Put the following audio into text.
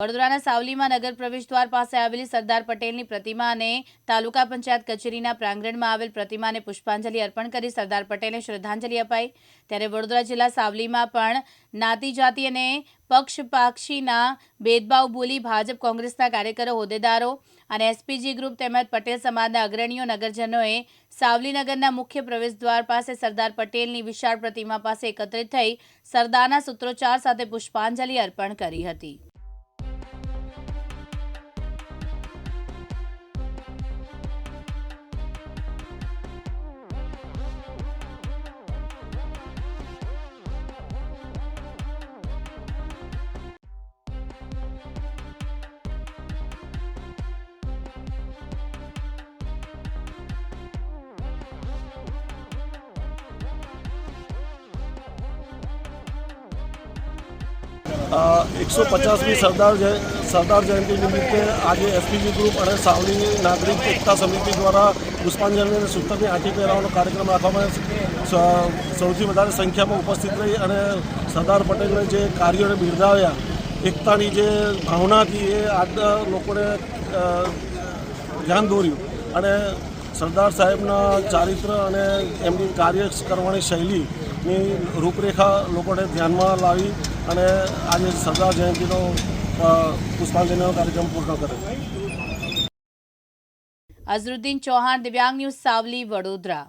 વડોદરાના સાવલીમાં નગર પ્રવેશદ્વાર પાસે આવેલી સરદાર પટેલની પ્રતિમા અને તાલુકા પંચાયત કચેરીના પ્રાંગણમાં આવેલ પ્રતિમાને પુષ્પાંજલિ અર્પણ કરી સરદાર પટેલને શ્રદ્ધાંજલિ અપાઈ. ત્યારે વડોદરા જિલ્લા સાવલીમાં પણ નાતી જાતિ અને પક્ષપાક્ષીના ભેદભાવ ભૂલી ભાજપ કોંગ્રેસના કાર્યકરો હોદ્દેદારો અને એસપીજી ગ્રુપ તેમજ પટેલ સમાજના અગ્રણીઓ નગરજનોએ સાવલીનગરના મુખ્ય પ્રવેશદ્વાર પાસે સરદાર પટેલની વિશાળ પ્રતિમા પાસે એકત્રિત થઈ સરદારના સૂત્રોચ્ચાર સાથે પુષ્પાંજલિ અર્પણ કરી હતી. એકસો પચાસમી સરદાર જય, સરદાર જયંતિ નિમિત્તે આજે એસપીજી ગ્રુપ અને સાવલી નાગરિક એકતા સમિતિ દ્વારા પુષ્પાંજલિ અને સૂતરની આંટી પહેરાવાનો કાર્યક્રમ રાખવામાં સૌથી વધારે સંખ્યામાં ઉપસ્થિત રહી અને સરદાર પટેલને જે કાર્યોને બિરદાવ્યા, એકતાની જે ભાવના હતી એ આજના લોકોને ધ્યાન દોર્યું અને સરદાર સાહેબના ચારિત્ર અને એમની કાર્ય કરવાની શૈલીની રૂપરેખા લોકોને ધ્યાનમાં લાવી અને આજે સરદાર જયંતિનો પુષ્પાંજલિનો કાર્યક્રમ પૂર્ણ કર્યો અઝરુદ્દીન ચૌહાણ દિવ્યાંગ ન્યૂઝ સાવલી વડોદરા.